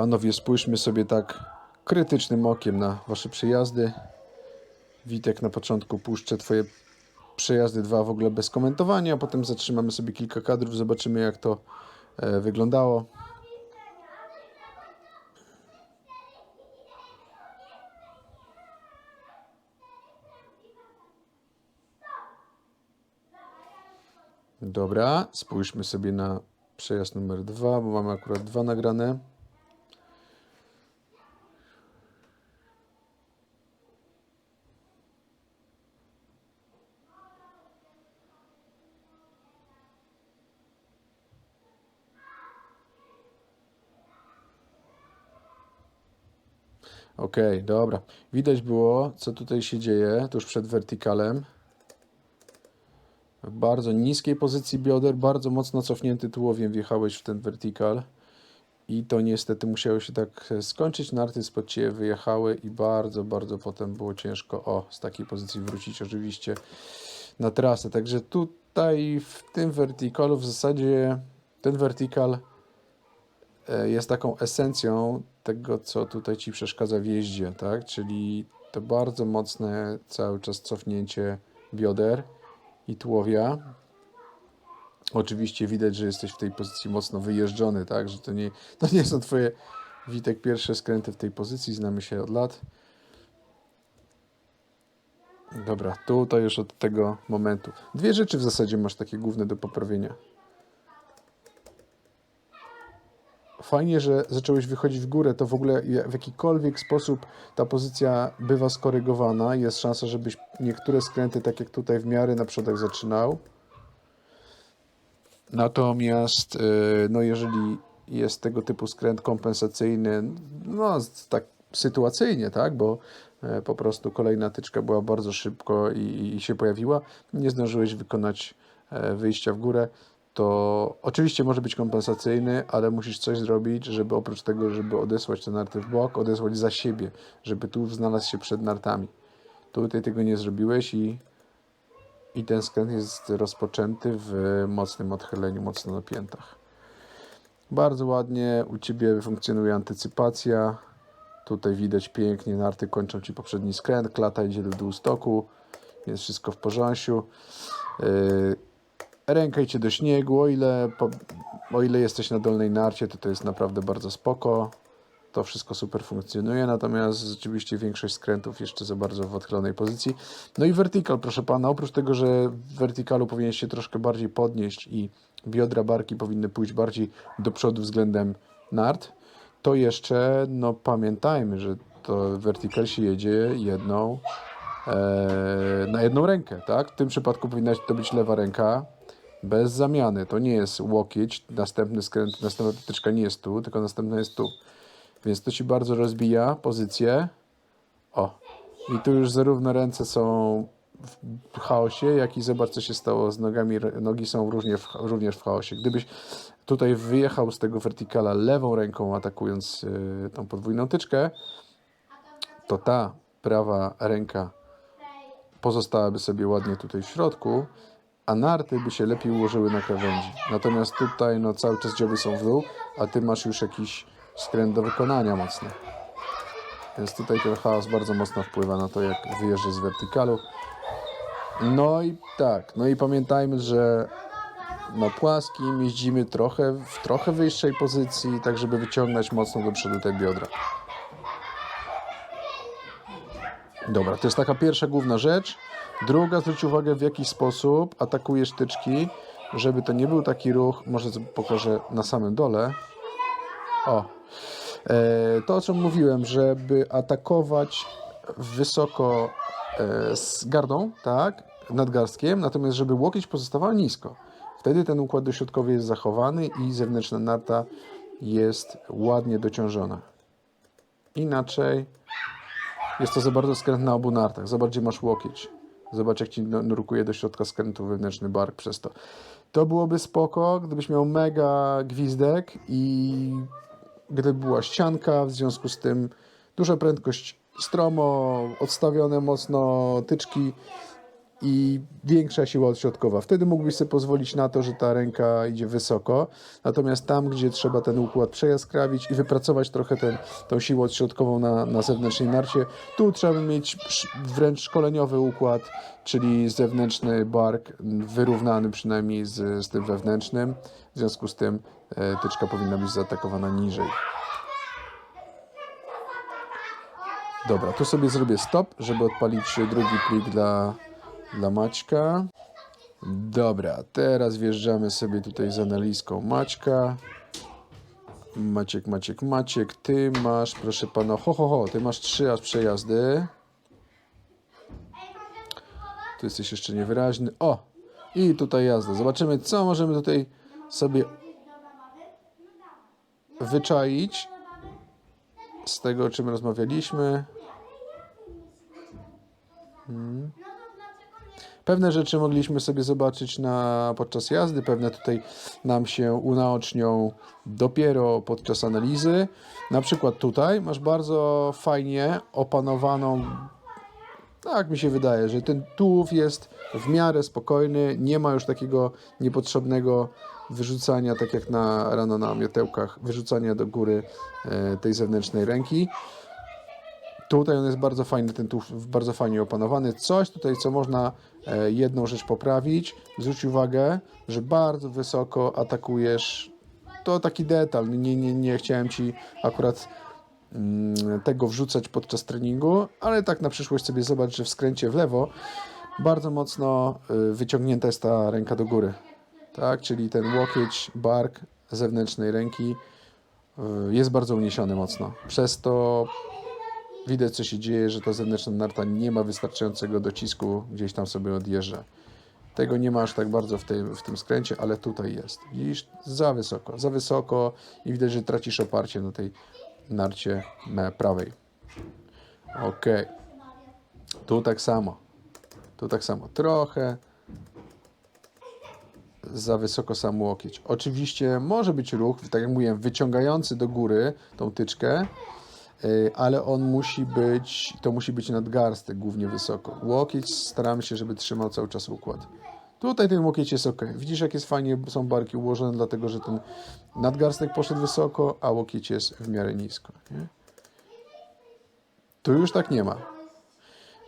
Panowie, spójrzmy sobie tak krytycznym okiem na wasze przejazdy. Witek, na początku puszczę twoje przejazdy dwa w ogóle bez komentowania, a potem zatrzymamy sobie kilka kadrów, zobaczymy jak to e, wyglądało. Dobra, spójrzmy sobie na przejazd numer dwa, bo mamy akurat dwa nagrane. Okej, dobra. Widać było, co tutaj się dzieje tuż przed wertykalem. W bardzo niskiej pozycji bioder, bardzo mocno cofnięty tułowiem wjechałeś w ten wertykal. I to niestety musiało się tak e, skończyć. Narty spod Ciebie wyjechały i bardzo, bardzo potem było ciężko o z takiej pozycji wrócić oczywiście na trasę. Także tutaj w tym wertykalu w zasadzie ten wertykal e, jest taką esencją tego, co tutaj Ci przeszkadza w jeździe, tak? Czyli to bardzo mocne cały czas cofnięcie bioder i tułowia. Oczywiście widać, że jesteś w tej pozycji mocno wyjeżdżony, tak? Że to nie, to nie są Twoje, Witek, pierwsze skręty w tej pozycji, znamy się od lat. Dobra, tutaj już od tego momentu. Dwie rzeczy w zasadzie masz takie główne do poprawienia. Fajnie, że zacząłeś wychodzić w górę, to w ogóle w jakikolwiek sposób ta pozycja bywa skorygowana. Jest szansa, żebyś niektóre skręty, tak jak tutaj w miarę na przodach zaczynał. Natomiast, yy, no jeżeli jest tego typu skręt kompensacyjny, no tak sytuacyjnie, tak, bo e, po prostu kolejna tyczka była bardzo szybko i, i się pojawiła, nie zdążyłeś wykonać e, wyjścia w górę, to oczywiście może być kompensacyjny, ale musisz coś zrobić, żeby oprócz tego, żeby odesłać te narty w bok, odesłać za siebie, żeby tu znalazł się przed nartami. Tutaj tego nie zrobiłeś i i ten skręt jest rozpoczęty w mocnym odchyleniu, mocno na piętach. Bardzo ładnie u Ciebie funkcjonuje antycypacja. Tutaj widać pięknie, narty kończą Ci poprzedni skręt, klata idzie do dół stoku, jest wszystko w porządku. Yy, ręka idzie do śniegu, o ile, po, o ile jesteś na dolnej narcie, to to jest naprawdę bardzo spoko. To wszystko super funkcjonuje, natomiast rzeczywiście większość skrętów jeszcze za bardzo w odchylonej pozycji. No i vertical, proszę pana, oprócz tego, że w verticalu powinien się troszkę bardziej podnieść i biodra barki powinny pójść bardziej do przodu względem nart, to jeszcze, no pamiętajmy, że to vertical się jedzie jedną e, na jedną rękę, tak? W tym przypadku powinna to być lewa ręka, bez zamiany. To nie jest łokieć, następny skręt, następna dotyczka nie jest tu, tylko następna jest tu. Więc to ci bardzo rozbija pozycję. O. I tu już zarówno ręce są w chaosie, jak i zobacz, co się stało z nogami. Nogi są również w, również w chaosie. Gdybyś tutaj wyjechał z tego vertikala lewą ręką, atakując y, tą podwójną tyczkę, to ta prawa ręka pozostałaby sobie ładnie tutaj w środku, a narty by się lepiej ułożyły na krawędzi. Natomiast tutaj no, cały czas dzioby są w dół, a ty masz już jakiś skręt do wykonania mocny. Więc tutaj ten chaos bardzo mocno wpływa na to, jak wyjeżdżasz z wertykalu. No i tak, no i pamiętajmy, że na płaskim jeździmy trochę w trochę wyższej pozycji, tak żeby wyciągnąć mocno do przodu te biodra. Dobra, to jest taka pierwsza główna rzecz. Druga, zwróć uwagę w jaki sposób atakujesz tyczki, żeby to nie był taki ruch, może pokażę na samym dole. O, e, to o czym mówiłem, żeby atakować wysoko e, z gardą, tak, nadgarstkiem, natomiast żeby łokieć pozostawał nisko. Wtedy ten układ dośrodkowy jest zachowany i zewnętrzna narta jest ładnie dociążona. Inaczej jest to za bardzo skręt na obu nartach. Zobacz, gdzie masz łokieć. Zobacz, jak ci nu- nurkuje do środka skrętu wewnętrzny bark przez to. To byłoby spoko, gdybyś miał mega gwizdek i gdyby była ścianka, w związku z tym duża prędkość stromo, odstawione mocno tyczki i większa siła odśrodkowa. Wtedy mógłbyś sobie pozwolić na to, że ta ręka idzie wysoko. Natomiast tam, gdzie trzeba ten układ przejaskrawić i wypracować trochę ten, tą siłę odśrodkową na, na zewnętrznej narcie, tu trzeba mieć wręcz szkoleniowy układ, czyli zewnętrzny bark wyrównany przynajmniej z, z tym wewnętrznym. W związku z tym e, tyczka powinna być zaatakowana niżej. Dobra, tu sobie zrobię stop, żeby odpalić drugi plik dla, dla Maćka. Dobra, teraz wjeżdżamy sobie tutaj z analizką Maćka. Maciek, Maciek, Maciek, ty masz, proszę pana, ho, ho, ho, ty masz trzy aż przejazdy. Tu jesteś jeszcze niewyraźny. O! I tutaj jazda. Zobaczymy, co możemy tutaj sobie wyczaić z tego, o czym rozmawialiśmy. Pewne rzeczy mogliśmy sobie zobaczyć na, podczas jazdy, pewne tutaj nam się unaocznią dopiero podczas analizy. Na przykład tutaj masz bardzo fajnie opanowaną tak mi się wydaje, że ten tułów jest w miarę spokojny, nie ma już takiego niepotrzebnego wyrzucania, tak jak na, rano na miotełkach, wyrzucania do góry e, tej zewnętrznej ręki. Tutaj on jest bardzo fajny, ten tułów bardzo fajnie opanowany. Coś tutaj, co można e, jedną rzecz poprawić. Zwróć uwagę, że bardzo wysoko atakujesz. To taki detal. Nie, nie, nie chciałem Ci akurat mm, tego wrzucać podczas treningu, ale tak na przyszłość sobie zobacz, że w skręcie w lewo bardzo mocno y, wyciągnięta jest ta ręka do góry. Tak, czyli ten łokieć, bark zewnętrznej ręki y, jest bardzo uniesiony mocno. Przez to widać, co się dzieje, że ta zewnętrzna narta nie ma wystarczającego docisku, gdzieś tam sobie odjeżdża. Tego nie ma aż tak bardzo w tym, w tym skręcie, ale tutaj jest. Widzisz, za wysoko, za wysoko i widać, że tracisz oparcie na tej narcie prawej. Ok. Tu tak samo. Tu tak samo. Trochę za wysoko sam łokieć. Oczywiście może być ruch, tak jak mówiłem, wyciągający do góry tą tyczkę, ale on musi być, to musi być nadgarstek głównie wysoko. Łokieć staramy się, żeby trzymał cały czas układ. Tutaj ten łokieć jest ok. Widzisz, jak jest fajnie są barki ułożone, dlatego że ten nadgarstek poszedł wysoko, a łokieć jest w miarę nisko. Nie? Tu już tak nie ma.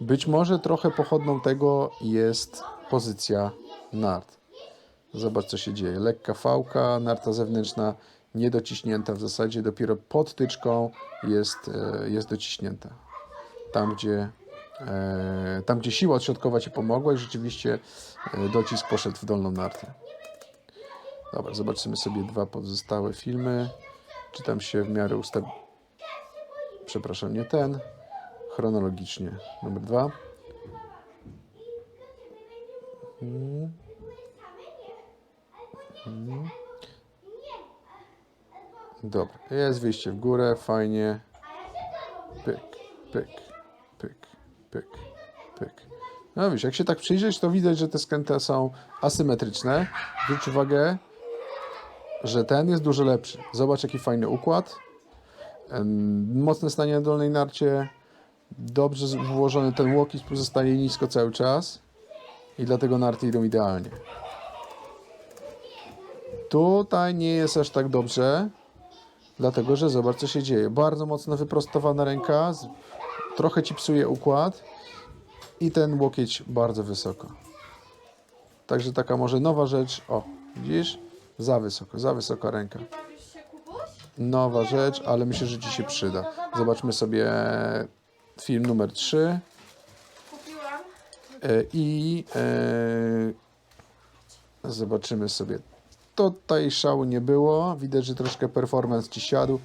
Być może trochę pochodną tego jest pozycja nart. Zobacz, co się dzieje. Lekka fałka, narta zewnętrzna niedociśnięta, w zasadzie dopiero pod tyczką jest, e, jest dociśnięta. Tam, gdzie, e, tam, gdzie siła odśrodkowa Ci pomogła i rzeczywiście e, docisk poszedł w dolną nartę. Dobra, zobaczymy sobie dwa pozostałe filmy. Czy tam się w miarę ustawi... Przepraszam, nie ten. Chronologicznie. Numer dwa. Dobra, jest wyjście w górę, fajnie. Pyk, pyk, pyk, pyk, pyk. No wiesz, jak się tak przyjrzeć, to widać, że te skręty są asymetryczne. Zwróć uwagę, że ten jest dużo lepszy. Zobacz, jaki fajny układ. Mocne stanie na dolnej narcie. Dobrze włożony ten łokieć pozostaje nisko cały czas. I dlatego narty idą idealnie. Tutaj nie jest aż tak dobrze, dlatego że zobacz co się dzieje. Bardzo mocno wyprostowana ręka, trochę ci psuje układ i ten łokieć bardzo wysoko. Także taka może nowa rzecz. O, widzisz? Za wysoko, za wysoka ręka. Nowa rzecz, ale myślę, że ci się przyda. Zobaczmy sobie film numer 3 Kupiłam. i e, zobaczymy sobie. Tutaj szału nie było. Widać, że troszkę performance ci siadł.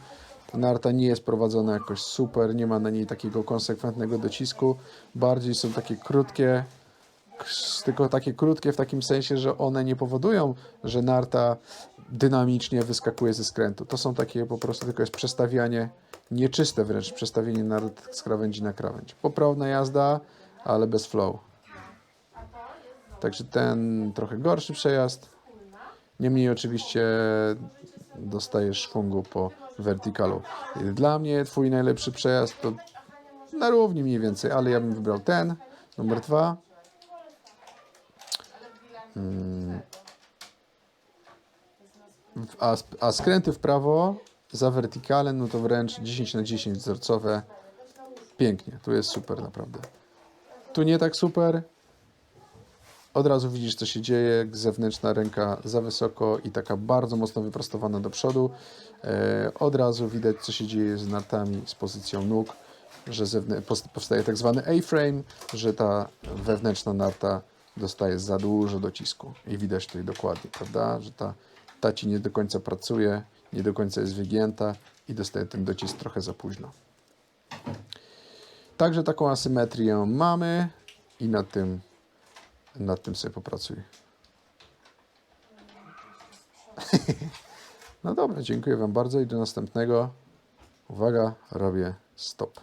Narta nie jest prowadzona jakoś super, nie ma na niej takiego konsekwentnego docisku. Bardziej są takie krótkie, tylko takie krótkie w takim sensie, że one nie powodują, że narta dynamicznie wyskakuje ze skrętu. To są takie po prostu tylko jest przestawianie, nieczyste wręcz przestawienie nart z krawędzi na krawędź. Poprawna jazda, ale bez flow. Także ten trochę gorszy przejazd. Niemniej oczywiście dostajesz szwungu po wertykalu. Dla mnie twój najlepszy przejazd to na równi mniej więcej, ale ja bym wybrał ten, numer dwa. Mm. W- A, a skręty w prawo za wertykalem, no to wręcz 10 na 10 wzorcowe. Pięknie, tu jest super naprawdę. Tu nie tak super. Od razu widzisz, co się dzieje. Zewnętrzna ręka za wysoko i taka bardzo mocno wyprostowana do przodu. E, od razu widać, co się dzieje z nartami, z pozycją nóg, że powstaje tak zwany A-frame, że ta wewnętrzna narta dostaje za dużo docisku. I widać tutaj dokładnie, prawda, że ta, ta ci nie do końca pracuje, nie do końca jest wygięta i dostaje ten docisk trochę za późno. Także taką asymetrię mamy i nad tym, nad tym sobie popracuj. No dobra, dziękuję Wam bardzo i do następnego. Uwaga, robię stop.